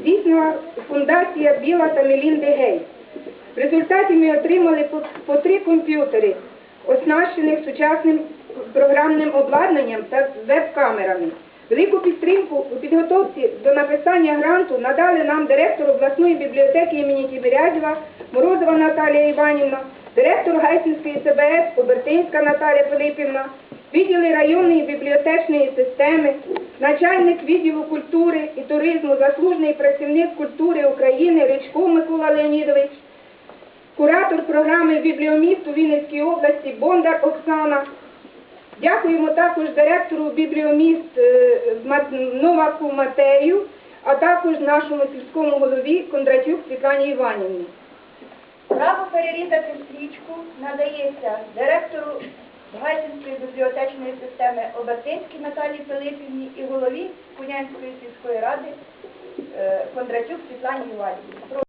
здійснила фундація Біла та Мелінди Гей. В результаті ми отримали по, по три комп'ютери, оснащених сучасним програмним обладнанням та веб-камерами. Велику підтримку у підготовці до написання гранту надали нам директор обласної бібліотеки імені Тіберязєва Морозова Наталія Іванівна, директор Гайсинської ЦБС Обертинська Наталія Пилипівна, відділи районної бібліотечної системи, начальник відділу культури і туризму, заслужений працівник культури України Ричко Микола Леонідович, куратор програми «Бібліоміст» у Вінницькій області Бондар Оксана. Дякуємо також директору «Бібліоміст» е, Новаку Матею, а також нашому сільському голові Кондратюк Світлані Іванівні. Право перерізати стрічку надається директору бібліотечної системи Обертинській Наталії Пилипівні і голові Кунянської сільської ради е, Кондратюк Світлані Іванівні.